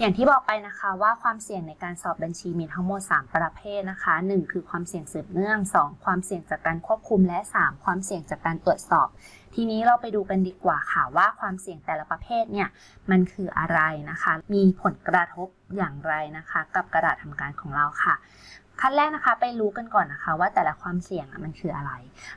อย่างที่บอกไปนะคะว่าความเสี่ยงในการสอบบัญชีมีทั้งหมด 3 ประเภทนะคะ 1 คือความเสี่ยงสืบเนื่อง 2 ความเสี่ยงจากการควบคุมและ 3 ความเสี่ยงจากการตรวจสอบ ทีนี้เราไปดูกันดีกว่าค่ะว่าความเสี่ยงแต่ละประเภทเนี่ยมันคืออะไรนะคะ มีผลกระทบอย่างไรนะคะ กับกระดาษทำการของเราค่ะ ขั้นแรกนะคะ ไปรู้กันก่อนนะคะ ว่าแต่ละความเสี่ยงมันคืออะไร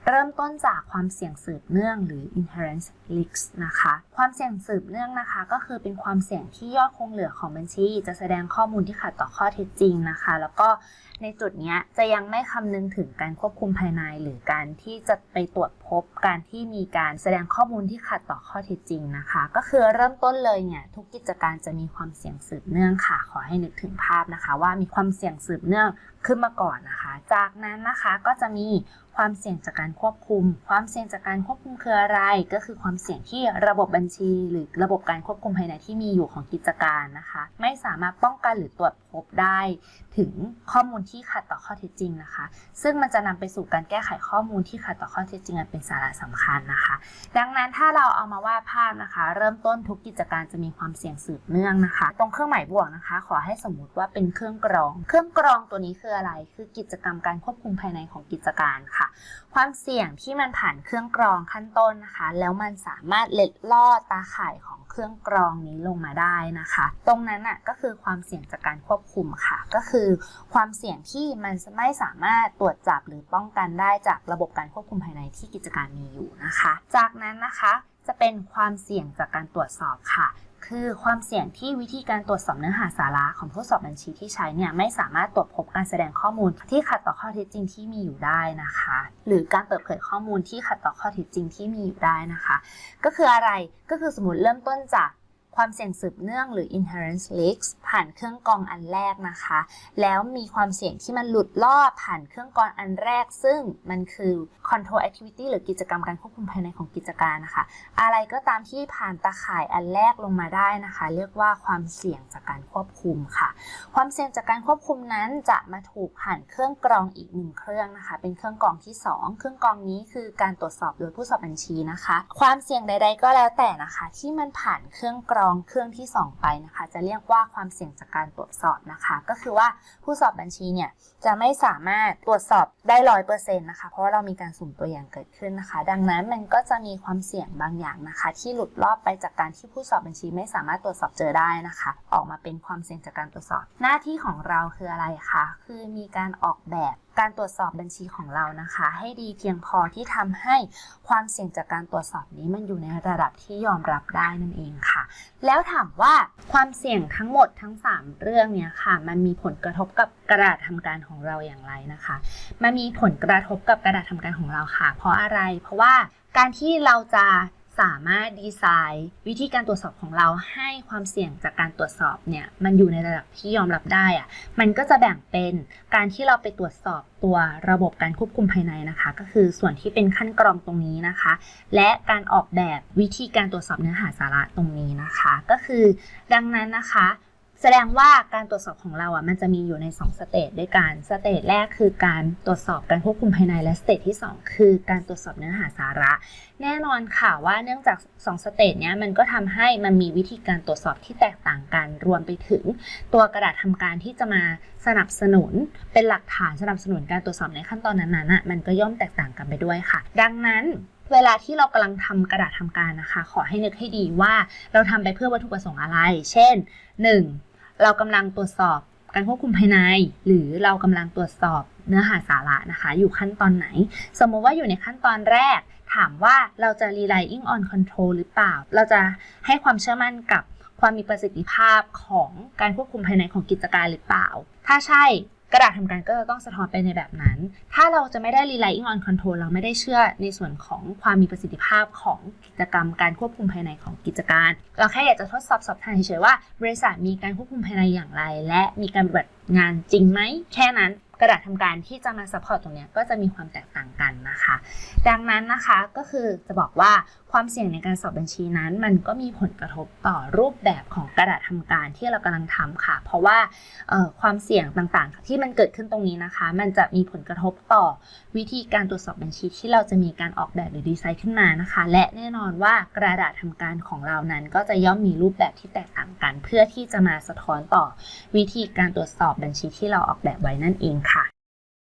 เริ่มต้นจากความเสี่ยงสืบเนื่องหรือ inherent risk นะคะ ความเสี่ยงสืบเนื่องนะคะ ก็คือเป็นความเสี่ยงที่ยอดคงเหลือของบัญชี จะแสดงข้อมูลที่ขัดต่อข้อเท็จจริงนะคะ แล้วก็ในจุดนี้จะยังไม่คำนึงถึงการควบคุมภายใน หรือการที่จะไปตรวจพบการที่มีการแสดงข้อมูลที่ขัดต่อข้อเท็จจริงนะคะ ก็คือเริ่มต้นเลยเนี่ยทุกกิจการจะมีความเสี่ยงสืบเนื่องค่ะ ขอให้นึกถึงภาพนะคะ ว่ามีความเสี่ยงสืบเนื่องขึ้นมาก่อนนะคะ จากนั้นนะคะก็จะมีความเสี่ยงจากการควบคุม ความเสี่ยงจากการควบคุมคืออะไร ก็คือความเสี่ยงที่ระบบบัญชี หรือระบบการควบคุมภายในที่มีอยู่ของกิจการนะคะ ไม่สามารถป้องกันหรือตรวจพบได้ ถึงข้อมูลที่ขัดต่อข้อเท็จจริงนะคะ ซึ่งมันจะนำไปสู่การแก้ไขข้อมูลที่ขัดต่อข้อเท็จจริงอันเป็นสาระสำคัญนะคะ ดังนั้นถ้าเราเอามาวาดภาพนะคะ เริ่มต้นทุกกิจการจะมีความเสี่ยงสืบเนื่องนะคะ ตรงเครื่องหมายบวกนะคะ ขอให้สมมุติว่าเป็นเครื่องกรอง เครื่องกรองตัวนี้คืออะไร คือกิจกรรมการควบคุมภายในของกิจการค่ะความเสี่ยงที่มันผ่านเครื่องกรองขั้นต้นนะคะ แล้วมันสามารถเล็ดลอดตาข่ายของเครื่องกรองนี้ลงมาได้นะคะ ตรงนั้นอะก็คือความเสี่ยงจากการควบคุมค่ะ ก็คือ ความเสี่ยงที่มันไม่สามารถตรวจจับหรือป้องกันได้จากระบบการควบคุมภายในที่กิจการมีอยู่นะคะ จากนั้นนะคะจะเป็นความเสี่ยงจากการตรวจสอบค่ะ คือความเสี่ยงที่วิธีการตรวจสอบเนื้อหาสาระของทดสอบบัญชีที่ใช้เนี่ยไม่สามารถตรวจพบการแสดงข้อมูลที่ขัดต่อข้อเท็จจริงที่มีอยู่ได้นะคะ หรือการเปิดเผยข้อมูลที่ขัดต่อข้อเท็จจริงที่มีอยู่ได้นะคะ ก็คืออะไรก็คือสมมติเริ่มต้นจาก ความเสี่ยงสืบเนื่องหรือ inherent risks ผ่านเครื่องกรองอันแรกนะคะ แล้วมีความเสี่ยงที่มันหลุดลอดผ่านเครื่องกรองอันแรก ซึ่งมันคือ control activity หรือกิจกรรมการควบคุมภายในของกิจการนะคะ อะไรก็ตามที่ผ่านตาข่ายอันแรกลงมาได้นะคะ เรียกว่าความเสี่ยงจากการควบคุมค่ะ ความเสี่ยงจากการควบคุมนั้นจะมาถูกผ่านเครื่องกรองอีกหนึ่งเครื่องนะคะ เป็นเครื่องกรองที่ 2 เครื่องกรองนี้คือการตรวจสอบโดยผู้สอบบัญชีนะคะ ความเสี่ยงใด ๆ ก็แล้วแต่นะคะ ที่มันผ่านเครื่องกรองเครื่องที่ 2 ไปนะคะ จะเรียกว่าความเสี่ยงจากการตรวจสอบนะคะ ก็คือว่าผู้สอบบัญชีเนี่ยจะไม่สามารถตรวจสอบได้ร้อยเปอร์เซ็นต์นะคะ เพราะว่าเรามีการสุ่มตัวอย่างเกิดขึ้นนะคะ ดังนั้นมันก็จะมีความเสี่ยงบางอย่างนะคะ ที่หลุดลอดไปจากการที่ผู้สอบบัญชีไม่สามารถตรวจสอบเจอได้นะคะ ออกมาเป็นความเสี่ยงจากการตรวจสอบ หน้าที่ของเราคืออะไรคะคือมีการออกแบบ การตรวจสอบบัญชีของเรานะคะ ให้ดีเพียงพอที่ทำให้ความเสี่ยงจากการตรวจสอบนี้มันอยู่ในระดับที่ยอมรับได้นั่นเองค่ะ แล้วถามว่าความเสี่ยงทั้งหมดทั้ง 3 เรื่องเนี้ยค่ะ มันมีผลกระทบกับกระดาษทำการของเราอย่างไรนะคะ มันมีผลกระทบกับกระดาษทำการของเราค่ะ เพราะอะไร เพราะว่าการที่เราจะ สามารถดีไซน์วิธีการตรวจสอบของเราให้ความเสี่ยงจากการตรวจสอบเนี่ยมันอยู่ในระดับที่ยอมรับได้อะมันก็จะแบ่งเป็นการที่เราไปตรวจสอบตัวระบบการควบคุมภายในนะคะ ก็คือส่วนที่เป็นขั้นกรองตรงนี้นะคะ และการออกแบบวิธีการตรวจสอบเนื้อหาสาระตรงนี้นะคะ ก็คือ ดังนั้นนะคะ แสดงว่าการตรวจสอบของเราอะมันจะมีอยู่ใน2สเตจด้วยกันสเตจแรกคือการตรวจสอบการควบคุมภายในและสเตจที่ 2 คือการตรวจสอบเนื้อหาสาระ แน่นอนค่ะว่าเนื่องจาก2สเตจเนี้ยมันก็ทำให้มันมีวิธีการตรวจสอบที่แตกต่างกันรวมไปถึง ตัวกระดาษทำการที่จะมาสนับสนุน เป็นหลักฐานสนับสนุนการตรวจสอบในขั้นตอนนั้นๆอะมันก็ย่อมแตกต่างกันไปด้วยค่ะ ดังนั้นเวลาที่เรากำลังทำกระดาษทำการนะคะ ขอให้นึกให้ดีว่าเราทำไปเพื่อวัตถุประสงค์อะไร เช่น 1. เรากำลังตรวจสอบการควบคุมภายใน หรือเรากำลังตรวจสอบเนื้อหาสาระนะคะ อยู่ขั้นตอนไหน สมมติว่าอยู่ในขั้นตอนแรก ถามว่าเราจะ relying on control หรือเปล่า เราจะให้ความเชื่อมั่นกับความมีประสิทธิภาพของการควบคุมภายในของกิจการหรือเปล่า ถ้าใช่ กระดาษทำการก็จะต้องสะท้อนไปในแบบนั้น ถ้าเราจะไม่ได้ relying on control เราไม่ได้เชื่อในส่วนของความมีประสิทธิภาพของกิจกรรมการควบคุมภายในของกิจการ เราแค่อยากจะทดสอบสอบทานเฉยๆว่า บริษัทมีการควบคุมภายในอย่างไร และมีการปฏิบัติงานจริงไหม แค่นั้นกระดาษทำการที่จะมาซัพพอร์ตตรงนี้ก็จะมีความแตกต่างกัน ดังนั้นนะคะก็คือจะบอกว่าความเสี่ยงในการสอบบัญชีนั้น มันก็มีผลกระทบต่อรูปแบบของกระดาษทำการที่เรากำลังทำค่ะ เพราะว่าความเสี่ยงต่างๆ ที่มันเกิดขึ้นตรงนี้นะคะ มันจะมีผลกระทบต่อวิธีการตรวจสอบบัญชีที่เราจะมีการออกแบบหรือดีไซน์ขึ้นมานะคะ และแน่นอนว่ากระดาษทำการของเรานั้น ก็จะย่อมมีรูปแบบที่แตกต่างกัน เพื่อที่จะมาสะท้อนต่อวิธีการตรวจสอบบัญชีที่เราออกแบบไว้นั่นเองค่ะ